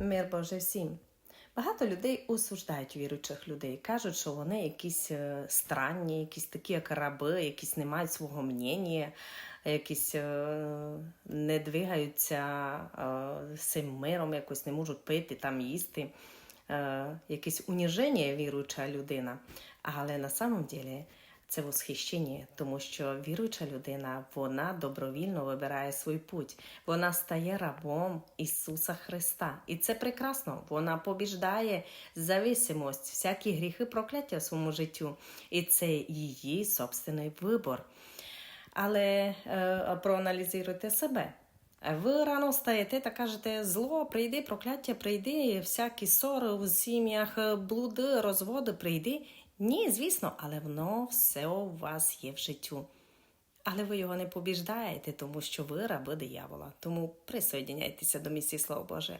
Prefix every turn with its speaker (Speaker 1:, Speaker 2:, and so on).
Speaker 1: Мир Боже всім. Багато людей осуждають віруючих людей, кажуть, що вони якісь е, странні, якісь такі, як раби, якісь не мають свого мнення, якісь е, не двигаються е, цим миром, якось не можуть пити, там їсти. Якесь уніження віруюча людина. Але на самом деле це восхищення, тому що віруюча людина вона добровільно вибирає свій путь. Вона стає рабом Ісуса Христа. І це прекрасно. Вона побіждає зависимость, всякі гріхи, прокляття в своєму життю. І це її собственний вибор. Але е, проаналізуйте себе. Ви рано встаєте та кажете, зло, прийди, прокляття, прийди, всякі ссори в сім'ях, блуди, розводи, прийди. Ні, звісно, але воно все у вас є в життю. Але ви його не побіждаєте, тому що ви раби диявола. Тому присоєдняйтеся до місії Слово Боже.